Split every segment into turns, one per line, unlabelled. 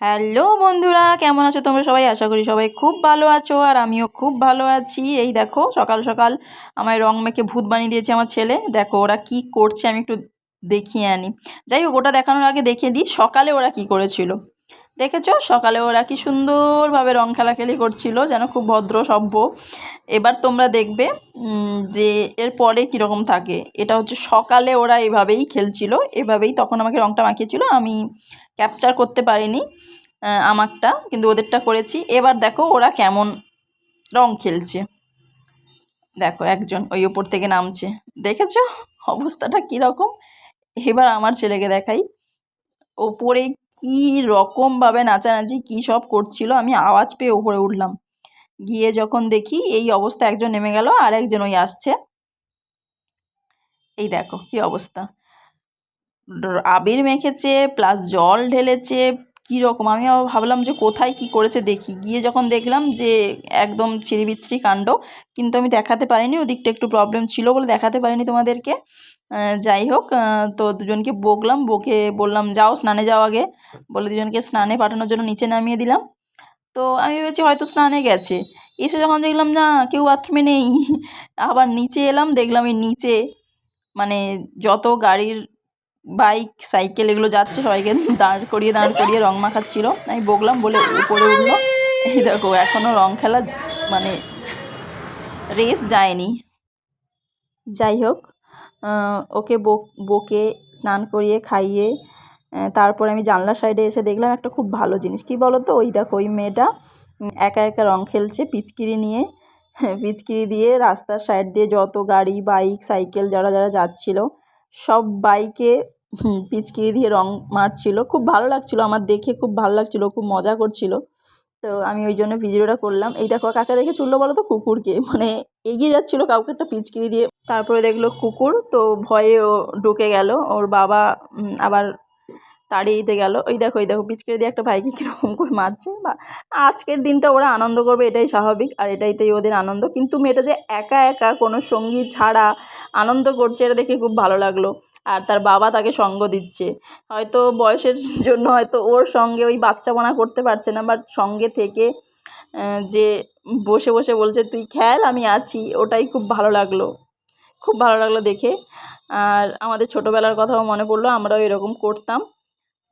Hello বন্ধুরা, কেমন আছো তোমরা সবাই? আশা করি সবাই খুব ভালো আছো আর আমিও খুব ভালো আছি। এই দেখো, সকাল সকাল আমায় রং মেখে ভূত বানিয়ে দিয়েছে আমার ছেলে। দেখো ওরা কি করছে আমি একটু দেখিয়ে আনি। যাই হোক, ওটা দেখানোর আগে দেখিয়ে দিই সকালে ওরা কি করেছিল। দেখেছ? সকালে ওরা কি সুন্দরভাবে রং খেলাখেলি করছিল, যেন খুব ভদ্র, সভ্য। এবার তোমরা দেখবে যে এর পরে কীরকম থাকে। এটা হচ্ছে সকালে ওরা এভাবেই খেলছিল, এভাবেই তখন আমাকে রংটা মাখিয়েছিল। আমি ক্যাপচার করতে পারিনি আমারটা কিন্তু ওদেরটা করেছি। এবার দেখো ওরা কেমন রং খেলছে। দেখো একজন ওই ওপর থেকে নামছে। দেখেছ অবস্থাটা কীরকম? এবার আমার ছেলেকে দেখাই। ওপরে কি রকমভাবে নাচানাচি, কী সব করছিল, আমি আওয়াজ পেয়ে ওপরে উঠলাম। গিয়ে যখন দেখি এই অবস্থা, একজন নেমে গেল আর একজন ওই আসছে। এই দেখো কি অবস্থা। আবির মেখেছে প্লাস জল ঢেলেছে, কী রকম? আমি আবার ভাবলাম যে কোথায় কি করেছে দেখি। গিয়ে যখন দেখলাম যে একদম ছিরিবিচ্ছিরি কাণ্ড, কিন্তু আমি দেখাতে পারিনি, ওদিকটা একটু প্রবলেম ছিল বলে দেখাতে পারিনি তোমাদেরকে। যাই হোক তো দুজনকে বকলাম, বকে বললাম, যাও স্নানে যাও আগে। বলে দুজনকে স্নানে পাঠানোর জন্য নিচে নামিয়ে দিলাম। তো আমি ভেবেছি হয়তো স্নানে গেছে। এসে যখন দেখলাম, না, কেউ বাথরুমে নেই। আবার নিচে এলাম, দেখলাম এই নিচে মানে যত গাড়ির বাইক, সাইকেল এগুলো যাচ্ছে সবাইকে দাঁড় করিয়ে দাঁড় করিয়ে রং মাখাচ্ছিল। আমি বকলাম বলে উপরে উঠল। এই দেখো এখনও রং খেলা মানে রেস যায়নি। যাই হোক ওকে বক স্নান করিয়ে, খাইয়ে তারপরে আমি জানলার সাইডে এসে দেখলাম একটা খুব ভালো জিনিস। কি বলো তো ওই দেখো, ওই মেয়েটা একা একা রং খেলছে, পিচকিরি নিয়ে, পিচকিরি দিয়ে রাস্তার সাইড দিয়ে যত গাড়ি, বাইক, সাইকেল যারা যারা যাচ্ছিল সব বাইকে পিচকিরি দিয়ে রং মারছিল। খুব ভালো লাগছিল, আমার দেখে খুব ভালো লাগছিল, খুব মজা করছিল। তো আমি ওই জন্য ভিডিওটা করলাম। এই দেখো, কাকে দেখে চুললো বলো তো? কুকুরকে। মানে এগিয়ে যাচ্ছিল কাউকে একটা পিচকিরি দিয়ে। তারপরে দেখল কুকুর, তো ভয়ে ও ঢুকে গেল। ওর বাবা আবার তাড়িয়ে দিতে গেল। ওই দেখো ওই দেখো পিচকে দিয়ে একটা ভাইকে কীরকম করে মারছে। বা আজকের দিনটা ওরা আনন্দ করবে, এটাই স্বাভাবিক। আর এটাইতেই ওদের আনন্দ। কিন্তু মেয়েটা যে একা একা কোনো সঙ্গী ছাড়া আনন্দ করছে, এটা দেখে খুব ভালো লাগল। আর তার বাবা তাকে সঙ্গ দিচ্ছে। হয়তো বয়সের জন্য হয়তো ওর সঙ্গে ওই বাচ্চা বাচ্চাপনা করতে পারছে না, বাট সঙ্গে থেকে যে বসে বসে বলছে, তুই খেল, আমি আছি। ওটাই খুব ভালো লাগল। খুব ভালো লাগল দেখে। আর আমাদের ছোটোবেলার কথাও মনে পড়ল, আমরাও এরকম করতাম।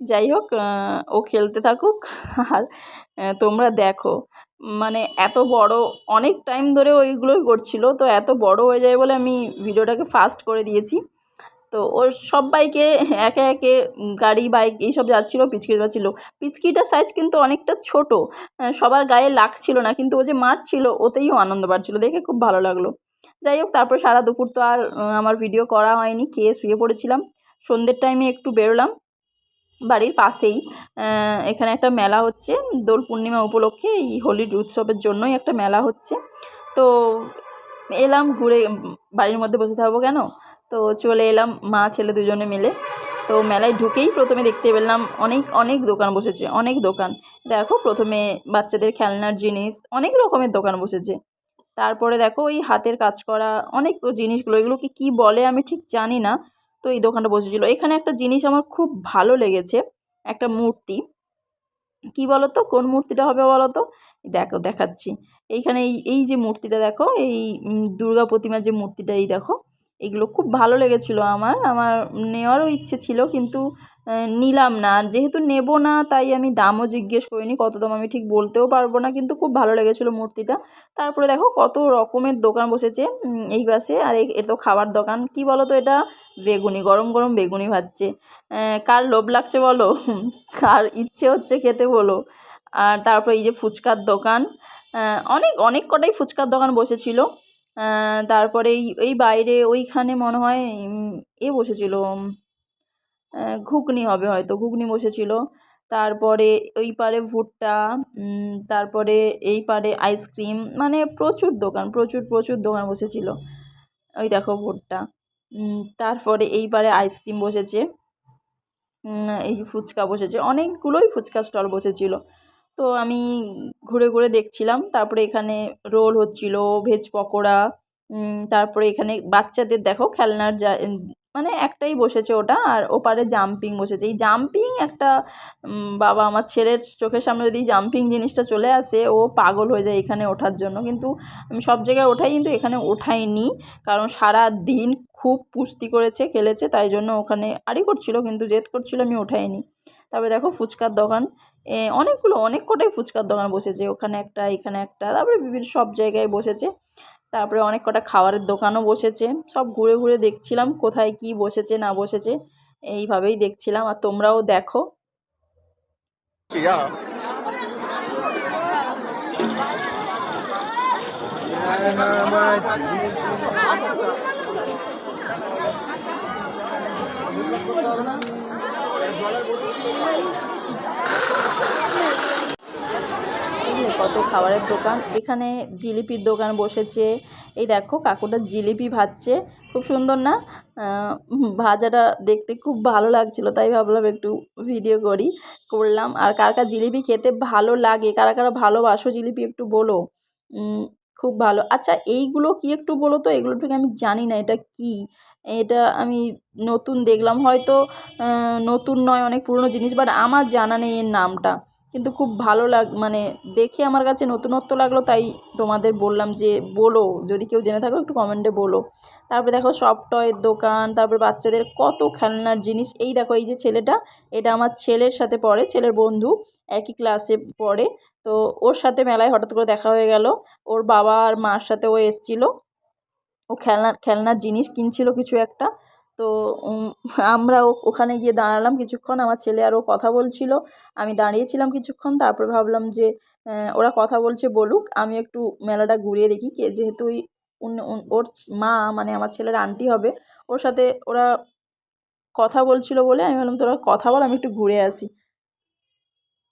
যাই হোক ও খেলতে থাকুক। আর তোমরা দেখো মানে এত বড়, অনেক টাইম ধরে ওইগুলোই করছিল। তো এত বড় হয়ে যায় বলে আমি ভিডিওটাকে ফাস্ট করে দিয়েছি। তো ওর সবাইকে একে একে গাড়ি বাইক এইসব যাচ্ছিল, পিচকি যাচ্ছিল। পিচকিটার সাইজ কিন্তু অনেকটা ছোট সবার গায়ে লাগছিল না, কিন্তু ও যে মারছিল, ওতেই আনন্দ পাচ্ছিল। দেখে খুব ভালো লাগল। যাই হোক, তারপর সারা দুপুর তো আর আমার ভিডিও করা হয়নি, খেয়ে শুয়ে পড়েছিলাম। সন্ধ্যের টাইমে একটু বেরোলাম। বাড়ির পাশেই এখানে একটা মেলা হচ্ছে। দোল পূর্ণিমা উপলক্ষে এই হোলির উৎসবের জন্যই একটা মেলা হচ্ছে। তো এলাম ঘুরে, বাড়ির মধ্যে বসে থাকব কেন? তো চলে এলাম মা ছেলে দুজনে মিলে। তো মেলায় ঢুকেই প্রথমে দেখতে পেলাম অনেক অনেক দোকান বসেছে, অনেক দোকান। দেখো, প্রথমে বাচ্চাদের খেলনার জিনিস, অনেক রকমের দোকান বসেছে। তারপরে দেখো, ওই হাতের কাজ করা, অনেক জিনিসগুলো, এগুলোকে কি বলে আমি ঠিক জানি না। তো এই দোকানটা বসেছিল। এখানে একটা জিনিস আমার খুব ভালো লেগেছে, একটা মূর্তি। কি বলো তো কোন মূর্তিটা হবে বলো তো দেখো, দেখাচ্ছি। এইখানে এই এই যে মূর্তিটা দেখো, এই দুর্গা প্রতিমার যে মূর্তিটা, এই দেখো, এগুলো খুব ভালো লেগেছিলো আমার। আমার নেওয়ারও ইচ্ছে ছিল, কিন্তু নিলাম না। আর যেহেতু নেব না, তাই আমি দামও জিজ্ঞেস করিনি, কত দাম আমি ঠিক বলতেও পারব না, কিন্তু খুব ভালো লেগেছিলো মূর্তিটা। তারপরে দেখো কত রকমের দোকান বসেছে এই পাশে। আর এ তো খাবার দোকান, কি বলো তো এটা? বেগুনি, গরম গরম বেগুনি ভাজছে। কার লোভ লাগছে বলো? কার ইচ্ছে হচ্ছে খেতে বলো। আর তারপরে এই যে ফুচকার দোকান অনেক অনেক কটাই ফুচকার দোকান বসেছিল। তারপরে এই বাইরে ওইখানে মনে হয় এ বসেছিল ঘুগনি হবে হয়তো, ঘুগনি বসেছিল। তারপরে ওই পারে ভুট্টা তারপরে এই পারে আইসক্রিম মানে প্রচুর দোকান, প্রচুর প্রচুর দোকান বসেছিল। ওই দেখো ভুট্টা। তারপরে এই পারে আইসক্রিম বসেছে। এই ফুচকা বসেছে। অনেকগুলোই ফুচকা স্টল বসেছিল। তো আমি ঘুরে ঘুরে দেখছিলাম। তারপরে এখানে রোল হচ্ছিল, ভেজ পকোড়া তারপরে এখানে বাচ্চাদের দেখো খেলনার যা মানে একটাই বসেছে ওটা, আর ওপারে জাম্পিং বসেছে। এই জাম্পিং একটা বাবা আমার ছেলের চোখের সামনে যদি জাম্পিং জিনিসটা চলে আসে, ও পাগল হয়ে যায় এখানে ওঠার জন্য। কিন্তু আমি সব জায়গায় ওঠাই, কিন্তু এখানে ওঠাইনি, কারণ সারা দিন খুব পুস্তি করেছে, খেলেছে, তাই জন্য ওখানে আড়ি করছিল, কিন্তু জেদ করছিল আমি ওঠাইনি। তারপরে দেখো ফুচকার দোকান অনেকগুলো, অনেক কটাই ফুচকার দোকান বসেছে। ওখানে একটা, এখানে একটা, তারপরে বিভিন্ন সব জায়গায় বসেছে। তারপরে অনেক কটা খাবারের দোকানও বসেছে। সব ঘুরে ঘুরে দেখছিলাম কোথায় কি বসেছে, না বসেছে। এইভাবেই দেখছিলাম। আর তোমরাও দেখো। কত খাবারের দোকান। এখানে জিলিপির দোকান বসেছে। এই দেখো, কাকুটা জিলিপি ভাজছে। খুব সুন্দর না? ভাজাটা দেখতে খুব ভালো লাগছিল, তাই ভাবলাম একটু ভিডিও করি, করলাম। আর কার কার জিলিপি খেতে ভালো লাগে, কারা কারা ভালোবাসো জিলিপি একটু বলো। খুব ভালো। আচ্ছা এইগুলো কি একটু বলো তো? এগুলো ঠিক আমি জানি না, এটা কি? এটা আমি নতুন দেখলাম, হয়তো নতুন নয়, অনেক পুরনো জিনিস বাট আমার জানা নেই এর নামটা। কিন্তু খুব ভালো লাগ মানে দেখে আমার কাছে নতুনত্ব লাগল, তাই তোমাদের বললাম যে বলো, যদি কেউ জেনে থাকো একটু কমেন্টে বলো। তারপরে দেখো সফট টয়ের দোকান, তারপরে বাচ্চাদের কত খেলনার জিনিস। এই দেখো, এই যে ছেলেটা, এটা আমার ছেলের সাথে পড়ে, ছেলের বন্ধু, একই ক্লাসে পড়ে। তো ওর সাথে মেলায় হঠাৎ করে দেখা হয়ে গেল, ওর বাবা আর মার সাথে ও এসছিলো। ও খেলনার খেলনার জিনিস কিনছিল কিছু একটা। তো আমরা ওখানে গিয়ে দাঁড়ালাম কিছুক্ষণ, আমার ছেলে আরও কথা বলছিল। আমি দাঁড়িয়েছিলাম কিছুক্ষণ, তারপরে ভাবলাম যে ওরা কথা বলছে বলুক, আমি একটু মেলাটা ঘুরিয়ে দেখি কে, যেহেতু ওই ওর মা মানে আমার ছেলের আন্টি হবে, ওর সাথে ওরা কথা বলছিল বলে আমি বললাম তোরা কথা বল, আমি একটু ঘুরে আসি।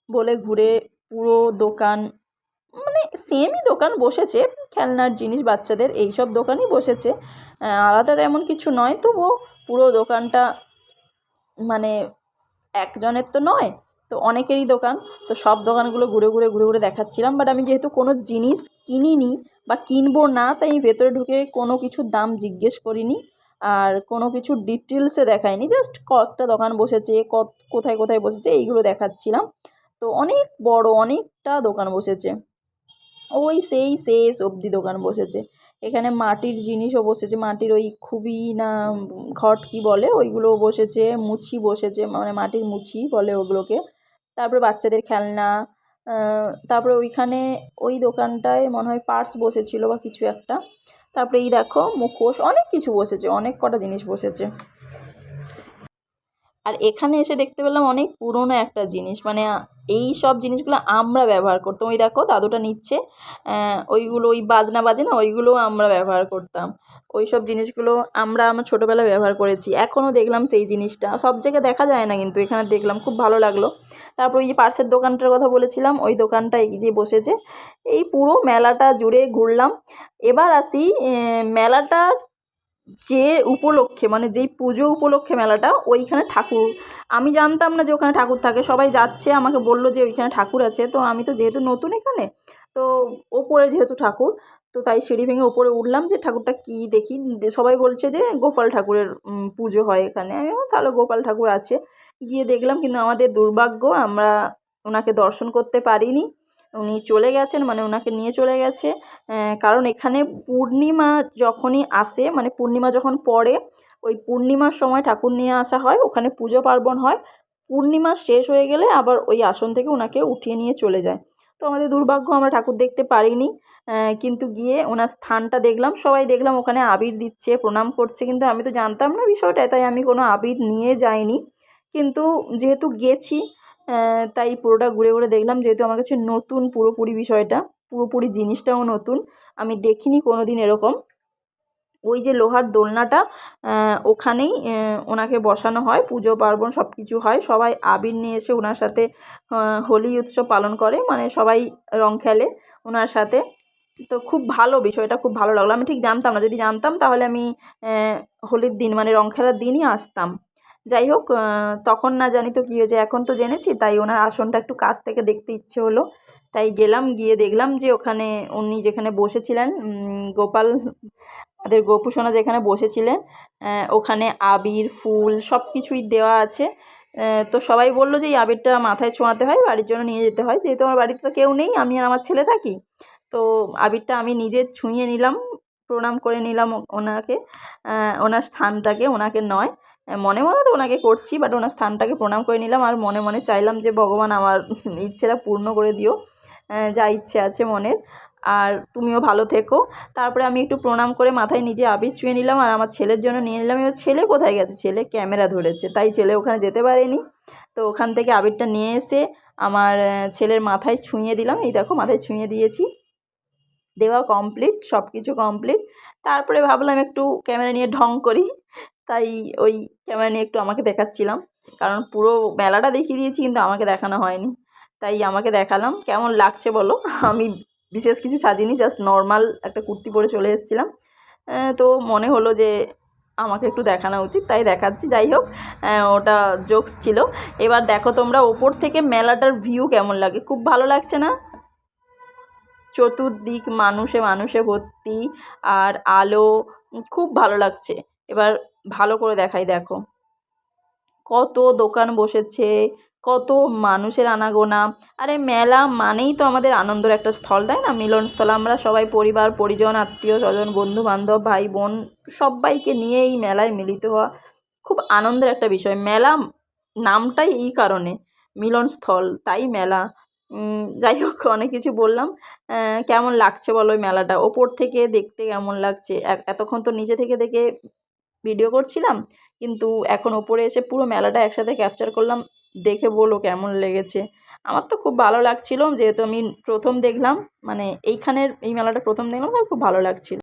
বলে ঘুরে পুরো দোকান মানে সেমই দোকান বসেছে, খেলনার জিনিস বাচ্চাদের এই সব দোকানই বসেছে। আলাদা তেমন কিছু নয়, তবুও পুরো দোকানটা মানে একজনের তো নয়, তো অনেকেরই দোকান। তো সব দোকানগুলো ঘুরে ঘুরে ঘুরে ঘুরে দেখাচ্ছিলাম। বাট আমি যেহেতু কোনো জিনিস কিনিনি বা কিনবো না, তাই ভেতরে ঢুকে কোনো কিছুর দাম জিজ্ঞেস করিনি। আর কোনো কিছু ডিটেলসে দেখাইনি জাস্ট কয়েকটা দোকান বসেছে, কত, কোথায় কোথায় বসেছে, এইগুলো দেখাচ্ছিলাম। তো অনেক বড় অনেকটা দোকান বসেছে। ওই সেই শেষ অবধি দোকান বসেছে। এখানে মাটির জিনিসও বসেছে, মাটির ওই খুবই না ঘট কি বলে ওইগুলো বসেছে, মুছি বসেছে মানে মাটির মুছি বলে ওগুলোকে। তারপরে বাচ্চাদের খেলনা তারপরে ওইখানে ওই দোকানটায় মনে হয় পার্স বসেছিল বা কিছু একটা। তারপরে এই দেখো মুখোশ, অনেক কিছু বসেছে, অনেক কটা জিনিস বসেছে। আর এখানে এসে দেখতে পেলাম অনেক পুরনো একটা জিনিস। মানে এই সব জিনিসগুলো আমরা ব্যবহার করতাম। ওই দেখো, দাদুটা নিচ্ছে ওইগুলো, ওই বাজনা বাজে না, ওইগুলো আমরা ব্যবহার করতাম। ওই সব জিনিসগুলো আমরা আমার ছোটোবেলায় ব্যবহার করেছি। এখনও দেখলাম সেই জিনিসটা। সব জায়গায় দেখা যায় না কিন্তু, এখানে দেখলাম, খুব ভালো লাগল। তারপর ওই যে পার্সের দোকানটার কথা বলেছিলাম, ওই দোকানটা এই যে বসেছে, এই পুরো মেলাটা জুড়ে ঘুরলাম। এবার আসি মেলাটা যে উপলক্ষে মানে যেই পুজো উপলক্ষে মেলাটা, ওইখানে ঠাকুর। আমি জানতাম না যে ওখানে ঠাকুর থাকে। সবাই যাচ্ছে, আমাকে বলল যে ওইখানে ঠাকুর আছে। তো আমি তো যেহেতু নতুন এখানে, তো ওপরে যেহেতু ঠাকুর, তো তাই সিঁড়ি ভেঙে ওপরে উঠলাম যে ঠাকুরটা কী দেখি। সবাই বলছে যে গোপাল ঠাকুরের পুজো হয় এখানে। আমি তাহলে গোপাল ঠাকুর আছে। গিয়ে দেখলাম কিন্তু আমাদের দুর্ভাগ্য, আমরা ওনাকে দর্শন করতে পারিনি। উনি চলে গেছেন মানে ওনাকে নিয়ে চলে গেছে। কারণ এখানে পূর্ণিমা যখনই আসে মানে পূর্ণিমা যখন পড়ে, ওই পূর্ণিমার সময় ঠাকুর নিয়ে আসা হয়, ওখানে পুজো পার্বণ হয়। পূর্ণিমা শেষ হয়ে গেলে আবার ওই আসন থেকে ওনাকে উঠিয়ে নিয়ে চলে যায়। তো আমাদের দুর্ভাগ্য, আমরা ঠাকুর দেখতে পারিনি। কিন্তু গিয়ে ওনার স্থানটা দেখলাম, সবাই দেখলাম ওখানে আবির দিচ্ছে, প্রণাম করছে। কিন্তু আমি তো জানতাম না বিষয়টা, তাই আমি কোনো আবির নিয়ে যাইনি। কিন্তু যেহেতু গেছি তাই পুরোটা ঘুরে ঘুরে দেখলাম যেহেতু আমার কাছে নতুন পুরোপুরি বিষয়টা, পুরোপুরি জিনিসটাও নতুন, আমি দেখিনি কোনো দিন এরকম। ওই যে লোহার দোলনাটা ওখানেই ওনাকে বসানো হয়, পুজো, পার্বণ সব কিছু হয়। সবাই আবির নিয়ে এসে ওনার সাথে হোলি উৎসব পালন করে মানে সবাই রং খেলে ওনার সাথে। তো খুব ভালো বিষয়টা, খুব ভালো লাগল। আমি ঠিক জানতাম না, যদি জানতাম তাহলে আমি হোলির দিন মানে রং খেলার দিনই আসতাম। যাই হোক তখন না জানি তো কী হয়েছে, এখন তো জেনেছি, তাই ওনার আসনটা একটু কাছ থেকে দেখতে ইচ্ছে হলো। তাই গেলাম, গিয়ে দেখলাম যে ওখানে উনি যেখানে বসেছিলেন গোপাল, আমাদের গোপুসোনা যেখানে বসেছিলেন ওখানে আবির, ফুল সব কিছুই দেওয়া আছে। তো সবাই বলল যে এই আবিরটা মাথায় ছোঁয়াতে হয়, বাড়ির জন্য নিয়ে যেতে হয়। যেহেতু আমার বাড়িতে তো কেউ নেই, আমি আর আমার ছেলে থাকি, তো আবিরটা আমি নিজে ছুঁয়ে নিলাম, প্রণাম করে নিলাম ওনাকে। ওনার স্থানটাকে, ওনাকে নয় মনে মনে তো ওনাকে করছি বাট ওনার স্থানটাকে প্রণাম করে নিলাম আর মনে মনে চাইলাম যে ভগবান আমার ইচ্ছেটা পূর্ণ করে দিও যা ইচ্ছে আছে মনের। আর তুমিও ভালো থেকো। তারপরে আমি একটু প্রণাম করে মাথায় নিজে আবির ছুঁয়ে নিলাম আর আমার ছেলের জন্য নিয়ে নিলাম। এবার ছেলে কোথায় গেছে? ছেলে ক্যামেরা ধরেছে, তাই ছেলে ওখানে যেতে পারেনি। তো ওখান থেকে আবিরটা নিয়ে এসে আমার ছেলের মাথায় ছুঁয়ে দিলাম। এই দেখো মাথায় ছুঁয়ে দিয়েছি। দেওয়া কমপ্লিট সব কিছু কমপ্লিট তারপরে ভাবলাম একটু ক্যামেরা নিয়ে ঢং করি। তাই ওই ক্যামেরা নিয়ে একটু আমাকে দেখাচ্ছিলাম। কারণ পুরো মেলাটা দেখিয়ে দিয়েছি কিন্তু আমাকে দেখানো হয়নি। তাই আমাকে দেখালাম। কেমন লাগছে বলো? আমি বিশেষ কিছু সাজিনি জাস্ট নর্মাল একটা কুর্তি পরে চলে এসেছিলাম। তো মনে হলো যে আমাকে একটু দেখানো উচিত, তাই দেখাচ্ছি। যাই হোক ওটা জোকস ছিল। এবার দেখো তোমরা ওপর থেকে মেলাটার ভিউ কেমন লাগে? খুব ভালো লাগছে না? চতুর্দিক মানুষে মানুষে ভর্তি, আর আলো, খুব ভালো লাগছে। এবার ভালো করে দেখাই, দেখো। কত দোকান বসেছে, কত মানুষের আনাগোনা। আরে মেলা মানেই তো আমাদের আনন্দের একটা স্থল, তাই না? মিলনস্থল। আমরা সবাই পরিবার, পরিজন, আত্মীয়, স্বজন বন্ধু বান্ধব ভাই, বোন, সবাইকে নিয়ে এই মেলায় মিলিত হওয়া খুব আনন্দের একটা বিষয়। মেলা নামটাই এই কারণে, মিলনস্থল, তাই মেলা। যাই হোক, অনেক কিছু বললাম। কেমন লাগছে বলো মেলাটা? ওপর থেকে দেখতে কেমন লাগছে? এতক্ষণ তো নিচে থেকে দেখে ভিডিও করছিলাম, কিন্তু এখন ওপরে এসে পুরো মেলাটা একসাথে ক্যাপচার করলাম, দেখে বলো কেমন লেগেছে। আমার তো খুব ভালো লাগছিল, যেহেতু আমি প্রথম দেখলাম মানে এইখানের এই মেলাটা প্রথম দেখলাম খুব ভালো লাগছিল।